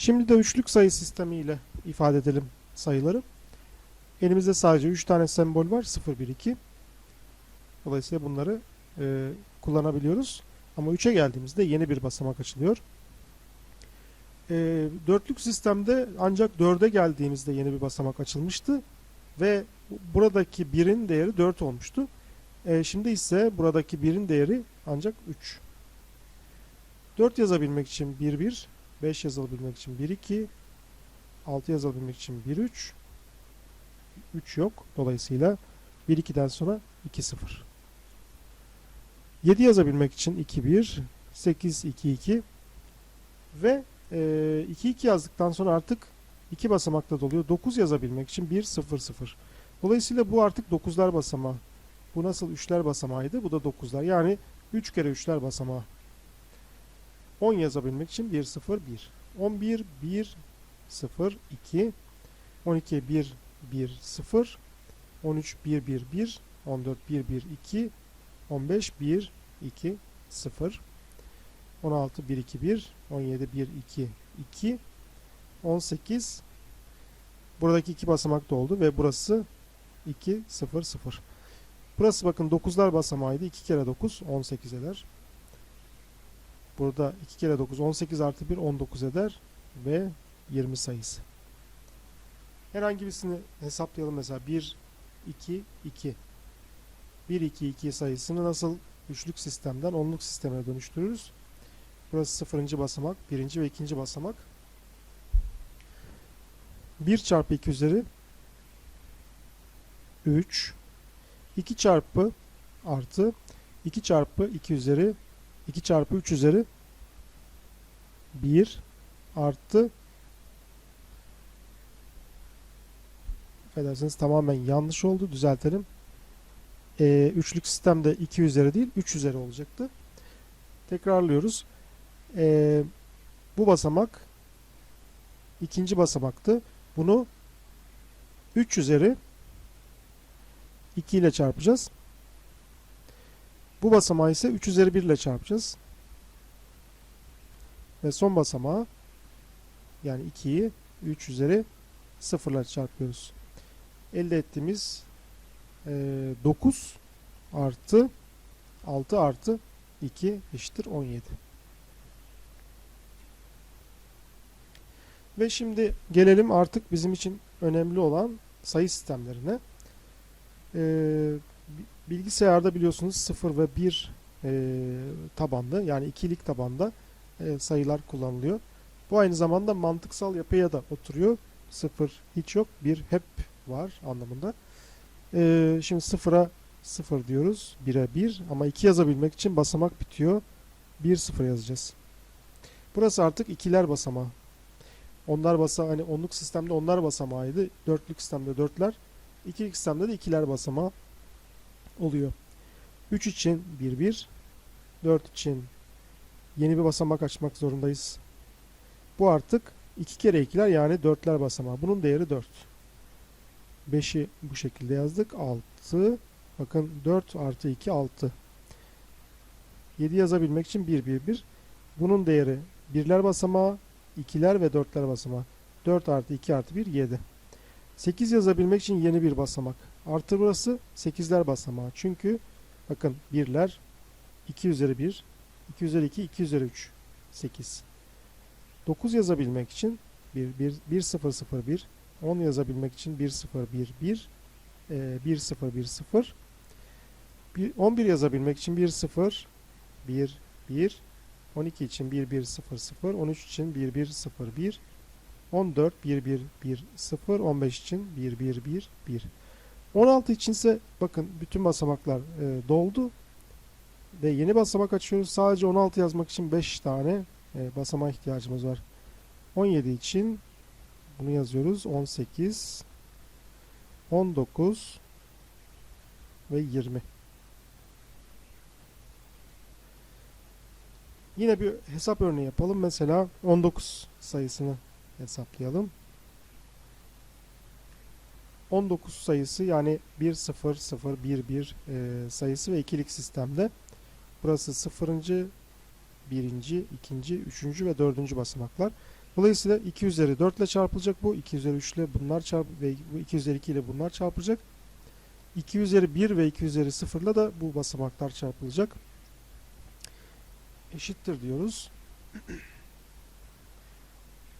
Şimdi de üçlük sayı sistemiyle ifade edelim sayıları. Elimizde sadece 3 tane sembol var. 0, 1, 2. Dolayısıyla bunları e, kullanabiliyoruz. Ama 3'e geldiğimizde yeni bir basamak açılıyor. E, dörtlük sistemde ancak 4'e geldiğimizde yeni bir basamak açılmıştı. Ve buradaki 1'in değeri 4 olmuştu. E, şimdi ise buradaki 1'in değeri ancak 3. 4 yazabilmek için 1, 1. 5 yazabilmek için 1, 2. 6 yazabilmek için 1, 3. 3 yok. Dolayısıyla 1, 2'den sonra 2, 0. 7 yazabilmek için 2, 1. 8, 2, 2. Ve e, 2, 2 yazdıktan sonra artık 2 basamakta doluyor. 9 yazabilmek için 1, 0, 0. Dolayısıyla bu artık 9'lar basamağı. Bu nasıl 3'ler basamağıydı? Bu da 9'lar. Yani 3 kere 3'ler basamağı. 10 yazabilmek için 1, 0, 1. 11, 1, 0, 2. 12, 1, 1, 0. 13, 1, 1, 1. 14, 1, 1, 2. 15, 1, 2, 0. 16, 1, 2, 1. 17, 1, 2, 2. 18. Buradaki iki basamak da oldu ve burası 2, 0, 0. Burası bakın 9'lar basamağıydı. 2 kere 9, 18 eder. Burada 2 kere 9 18 artı 1 19 eder ve 20 sayısı. Herhangi birisini hesaplayalım mesela 1 2 2 1 2 2 sayısını nasıl üçlük sistemden onluk sisteme dönüştürürüz? Burası sıfırıncı basamak, birinci ve ikinci basamak. 1 çarpı 2 üzeri 3 2 çarpı artı 2 çarpı 2 üzeri 2 çarpı 3 üzeri 1 artı affedersiniz tamamen yanlış oldu düzeltelim. Ee, üçlük sistemde 2 üzeri değil 3 üzeri olacaktı. Tekrarlıyoruz. Ee, bu basamak ikinci basamaktı. Bunu 3 üzeri 2 ile çarpacağız. Bu basamağı ise 3 üzeri 1 ile çarpacağız. Ve son basamağı yani 2'yi 3 üzeri 0 ile çarpıyoruz. Elde ettiğimiz e, 9 artı 6 artı 2 eşittir 17. Ve şimdi gelelim artık bizim için önemli olan sayı sistemlerine. Ee, bilgisayarda biliyorsunuz 0 ve 1 e, tabanlı yani ikilik tabanda e, sayılar kullanılıyor. Bu aynı zamanda mantıksal yapıya da oturuyor. 0 hiç yok, 1 hep var anlamında. Ee, şimdi 0'a 0 diyoruz, 1'e 1 ama 2 yazabilmek için basamak bitiyor. 1 0 yazacağız. Burası artık ikiler basamağı. Onlar basa hani onluk sistemde onlar basamağıydı. Dörtlük sistemde dörtler. İkilik sistemde de ikiler basamağı oluyor. 3 için 1 1 4 için yeni bir basamak açmak zorundayız. Bu artık 2 kere 2'ler yani 4'ler basamağı. Bunun değeri 4. 5'i bu şekilde yazdık. 6 bakın 4 artı 2 6. 7 yazabilmek için 1 1 1. Bunun değeri birler basamağı, ikiler ve 4'ler basamağı. 4 artı 2 artı 1 7. 8 yazabilmek için yeni bir basamak. Artı burası 8'ler basamağı. Çünkü bakın birler 2 üzeri 1, 2 üzeri 2, 2 üzeri 3, 8. 9 yazabilmek için 1, 1, 1 0 0 1, 10 yazabilmek için 1 0 1 1, 1 0 1 0, 11 yazabilmek için 1 0 1 1, 12 için 1 1 0 0, 13 için 1 1 0 1, 14 1 1 1 0 15 için 1 1 1 1 16 içinse bakın bütün basamaklar e, doldu ve yeni basamak açıyoruz. Sadece 16 yazmak için 5 tane e, basamağa ihtiyacımız var. 17 için bunu yazıyoruz. 18 19 ve 20. Yine bir hesap örneği yapalım. Mesela 19 sayısını hesaplayalım. 19 sayısı yani 1 0 0 1 1 e, sayısı ve ikilik sistemde. Burası 0. 1. 2. 3. ve 4. basamaklar. Dolayısıyla 2 üzeri 4 ile çarpılacak bu. 2 üzeri 3 ile bunlar çarp ve bu 2 üzeri 2 ile bunlar çarpılacak. 2 üzeri 1 ve 2 üzeri 0 ile de bu basamaklar çarpılacak. Eşittir diyoruz.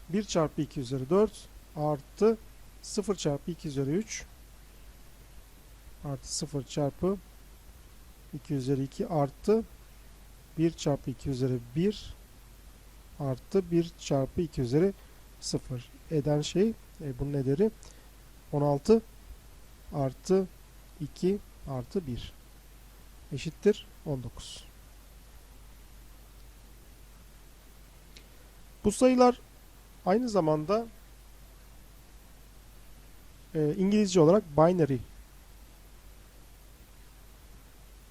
1 çarpı 2 üzeri 4 artı 0 çarpı 2 üzeri 3 artı 0 çarpı 2 üzeri 2 artı 1 çarpı 2 üzeri 1 artı 1 çarpı 2 üzeri 0 eden şey e, bunun ederi 16 artı 2 artı 1 eşittir 19. Bu sayılar aynı zamanda e, İngilizce olarak binary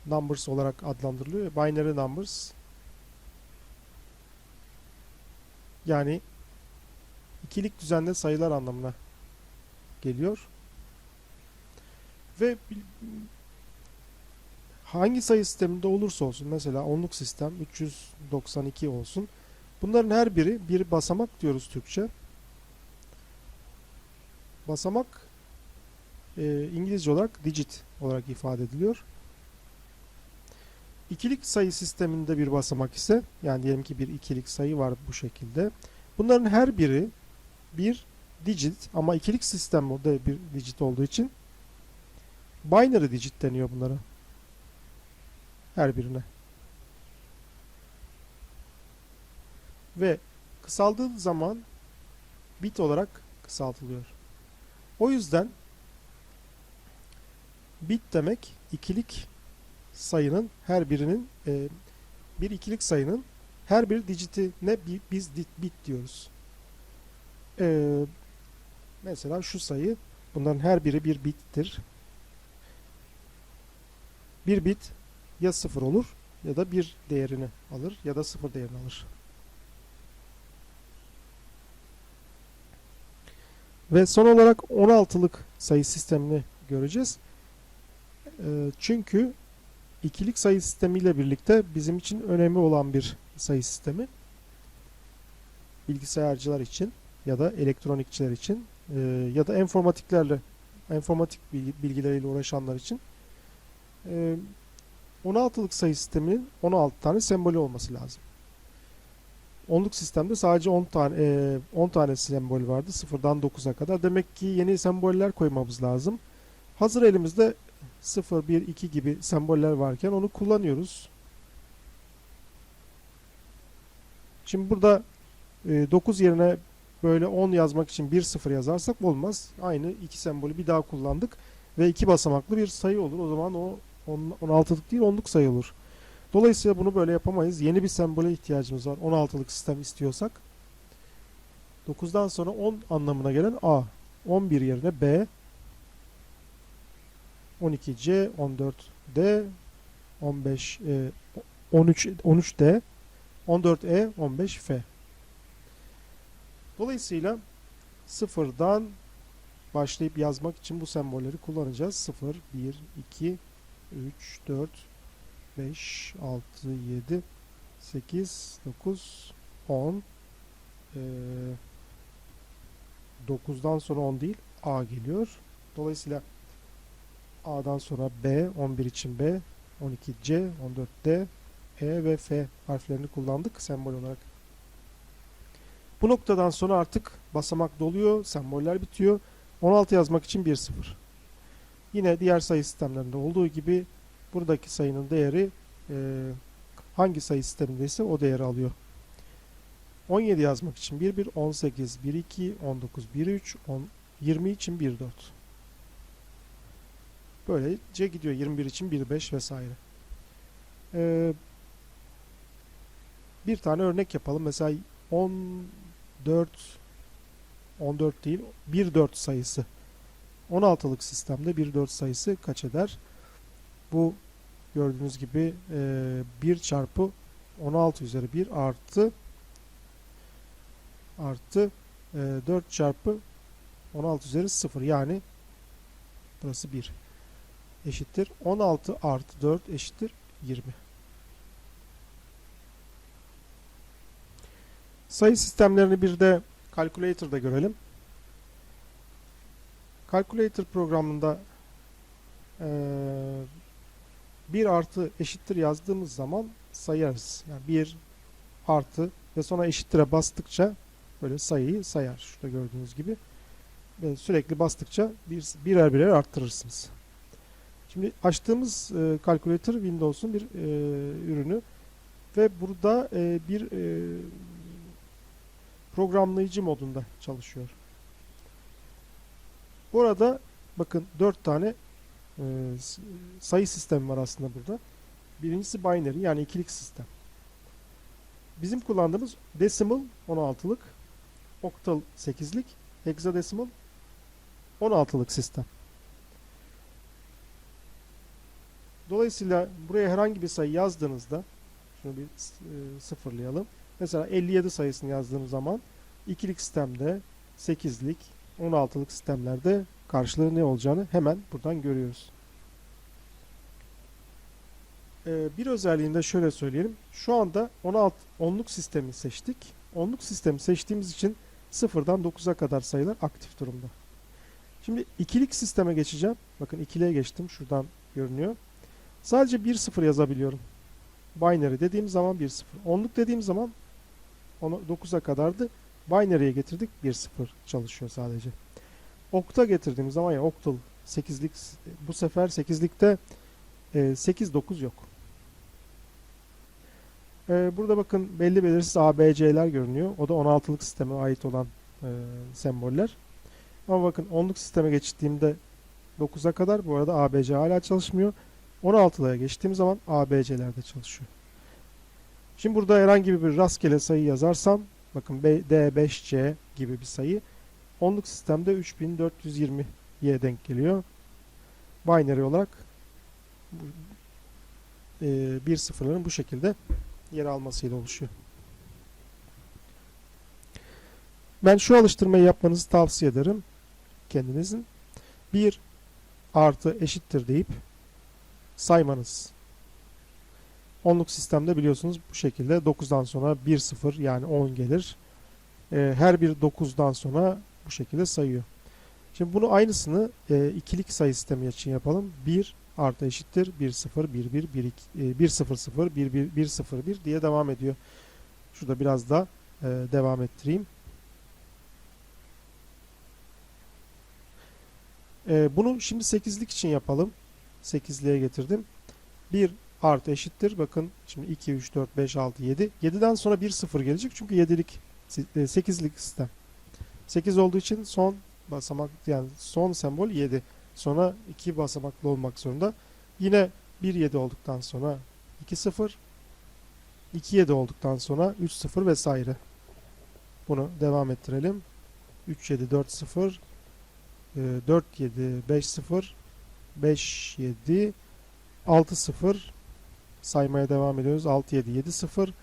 numbers olarak adlandırılıyor. Binary numbers yani ikilik düzenli sayılar anlamına geliyor. Ve hangi sayı sisteminde olursa olsun mesela onluk sistem 392 olsun. Bunların her biri bir basamak diyoruz Türkçe. Basamak e, İngilizce olarak digit olarak ifade ediliyor. İkilik sayı sisteminde bir basamak ise yani diyelim ki bir ikilik sayı var bu şekilde. Bunların her biri bir digit ama ikilik sistemde bir digit olduğu için binary digit deniyor bunlara. Her birine. Ve kısaldığı zaman bit olarak kısaltılıyor. O yüzden bit demek ikilik sayının her birinin e, bir ikilik sayının her bir digitine bi- biz bit diyoruz. E, mesela şu sayı bunların her biri bir bittir. Bir bit ya sıfır olur ya da bir değerini alır ya da sıfır değerini alır. Ve son olarak 16'lık sayı sistemini göreceğiz. E, çünkü ikilik sayı sistemiyle birlikte bizim için önemli olan bir sayı sistemi. Bilgisayarcılar için ya da elektronikçiler için e, ya da enformatiklerle enformatik bilgi- bilgileriyle uğraşanlar için e, 16'lık sayı sisteminin 16 tane sembolü olması lazım. Onluk sistemde sadece 10 tane e, 10 tane sembol vardı. 0'dan 9'a kadar. Demek ki yeni semboller koymamız lazım. Hazır elimizde 0, 1, 2 gibi semboller varken onu kullanıyoruz. Şimdi burada e, 9 yerine böyle 10 yazmak için 1, 0 yazarsak olmaz. Aynı iki sembolü bir daha kullandık ve iki basamaklı bir sayı olur. O zaman o 16'lık değil 10'luk sayı olur. Dolayısıyla bunu böyle yapamayız. Yeni bir sembole ihtiyacımız var. 16'lık sistem istiyorsak. 9'dan sonra 10 anlamına gelen A. 11 yerine B. 12C, 14D, 15, e, 13, 13D, 14E, 15F. Dolayısıyla sıfırdan başlayıp yazmak için bu sembolleri kullanacağız. 0, 1, 2, 3, 4, 5, 6, 7, 8, 9, 10. Ee, 9'dan sonra 10 değil A geliyor. Dolayısıyla A'dan sonra B, 11 için B, 12C, 14D, E ve F harflerini kullandık sembol olarak. Bu noktadan sonra artık basamak doluyor, semboller bitiyor. 16 yazmak için 1 0. Yine diğer sayı sistemlerinde olduğu gibi buradaki sayının değeri e, hangi sayı sistemindeyse o değeri alıyor. 17 yazmak için 1 1, 18 1 2, 19 1 3, 10, 20 için 1 4. Böylece gidiyor 21 için 1 5 vesaire. Ee, bir tane örnek yapalım. Mesela 14 14 değil 1 4 sayısı. 16'lık sistemde 1 4 sayısı kaç eder? Bu gördüğünüz gibi e, 1 çarpı 16 üzeri 1 artı artı e, 4 çarpı 16 üzeri 0 yani burası 1 eşittir 16 artı 4 eşittir 20. Sayı sistemlerini bir de Calculator'da görelim. Calculator programında eee 1 artı eşittir yazdığımız zaman sayarız. Yani 1 artı ve sonra eşittire bastıkça böyle sayıyı sayar. Şurada gördüğünüz gibi. Ve sürekli bastıkça bir, birer birer arttırırsınız. Şimdi açtığımız e, calculator Windows'un bir e, ürünü ve burada e, bir e, programlayıcı modunda çalışıyor. Bu arada bakın 4 tane e, sayı sistemi var aslında burada. Birincisi binary yani ikilik sistem. Bizim kullandığımız decimal 16'lık, octal 8'lik, hexadecimal 16'lık sistem. Dolayısıyla buraya herhangi bir sayı yazdığınızda şunu bir e, sıfırlayalım. Mesela 57 sayısını yazdığım zaman ikilik sistemde 8'lik, 16'lık sistemlerde karşılığı ne olacağını hemen buradan görüyoruz. Ee, bir özelliğini de şöyle söyleyelim. Şu anda 16 onluk sistemi seçtik. Onluk sistemi seçtiğimiz için sıfırdan 9'a kadar sayılar aktif durumda. Şimdi ikilik sisteme geçeceğim. Bakın ikiliye geçtim. Şuradan görünüyor. Sadece 1 0 yazabiliyorum. Binary dediğim zaman 1 0. Onluk dediğim zaman onu 9'a kadardı. Binary'ye getirdik 1 0 çalışıyor sadece. Okta getirdiğimiz zaman ya oktal 8'lik bu sefer 8'likte 8 9 yok. E, burada bakın belli belirsiz ABC'ler görünüyor. O da 16'lık sisteme ait olan e, semboller. Ama bakın 10'luk sisteme geçtiğimde 9'a kadar bu arada ABC hala çalışmıyor. 16'lığa geçtiğim zaman ABC'ler de çalışıyor. Şimdi burada herhangi bir rastgele sayı yazarsam bakın B- D5C gibi bir sayı 10'luk sistemde 3420'ye denk geliyor. Binary olarak e, bir sıfırların bu şekilde yer almasıyla oluşuyor. Ben şu alıştırmayı yapmanızı tavsiye ederim kendinizin. 1 artı eşittir deyip saymanız. Onluk sistemde biliyorsunuz bu şekilde 9'dan sonra 1 0 yani 10 gelir. Ee, her bir 9'dan sonra bu şekilde sayıyor. Şimdi bunu aynısını e, ikilik sayı sistemi için yapalım. 1 artı eşittir 1 0 1 1 1 2 e, 1 0 0 1 1 1 0 1 diye devam ediyor. Şurada biraz da e, devam ettireyim. E, bunu şimdi 8'lik için yapalım. 8'liğe getirdim. 1 artı eşittir. Bakın şimdi 2, 3, 4, 5, 6, 7. 7'den sonra 1 0 gelecek. Çünkü 7'lik 8'lik sistem. 8 olduğu için son basamak yani son sembol 7. Sonra 2 basamaklı olmak zorunda. Yine 1 7 olduktan sonra 2 0 2 7 olduktan sonra 3 0 vesaire. Bunu devam ettirelim. 3 7 4 0 4 7 5 0 5 7 6 0 saymaya devam ediyoruz. 6 7 7 0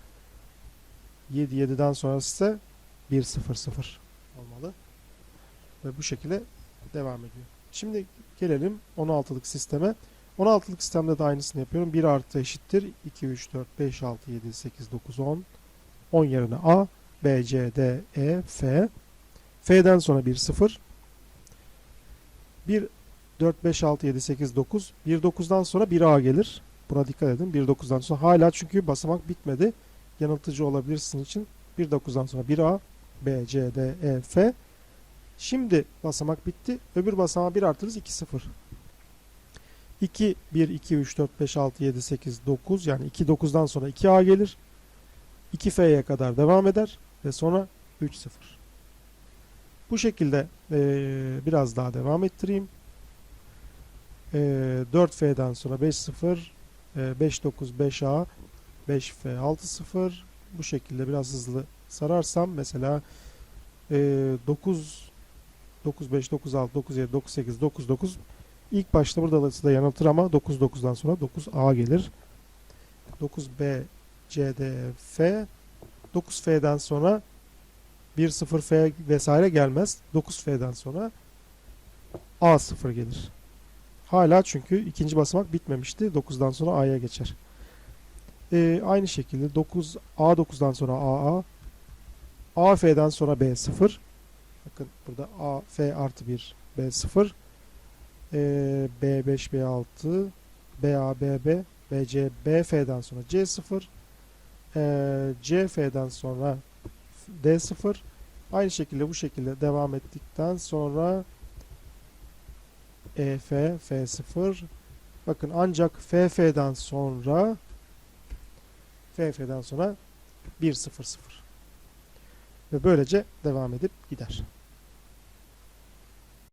7 7'den sonrası ise 1 0 0 olmalı. Ve bu şekilde devam ediyor. Şimdi gelelim 16'lık sisteme. 16'lık sistemde de aynısını yapıyorum. 1 artı eşittir. 2, 3, 4, 5, 6, 7, 8, 9, 10. 10 yerine A, B, C, D, E, F. F'den sonra 1, 0. 1, 4, 5, 6, 7, 8, 9. 1, 9'dan sonra 1 A gelir. Buna dikkat edin. 1, 9'dan sonra hala çünkü basamak bitmedi. Yanıltıcı olabilir sizin için. 1, 9'dan sonra 1 A, B, C, D, E, F. Şimdi basamak bitti. Öbür basamağa 1 artırırız 2 0. 2 1 2 3 4 5 6 7 8 9 yani 2 9'dan sonra 2A gelir. 2 F'ye kadar devam eder ve sonra 3 0. Bu şekilde eee, biraz daha devam ettireyim. Eee 4 F'den sonra 5 0 eee, 5 9 5A 5 F 6 0 bu şekilde biraz hızlı sararsam mesela eee 9 9 5 9 6 9 7 9 8 9 9 İlk başta burada da yanıltır ama 9 9'dan sonra 9A gelir. 9B C D E, F 9F'den sonra 1 0 F vesaire gelmez. 9F'den sonra A0 gelir. Hala çünkü ikinci basamak bitmemişti. 9'dan sonra A'ya geçer. Ee, aynı şekilde 9 A9'dan sonra AA AF'den sonra B0. Bakın burada AF artı 1 B0. Ee, B5 B6 BA BB BC BF'den sonra C0. Ee, CF'den sonra D0. Aynı şekilde bu şekilde devam ettikten sonra EF F0 bakın ancak FF'den sonra FF'den sonra 1 0 0 ve böylece devam edip gider.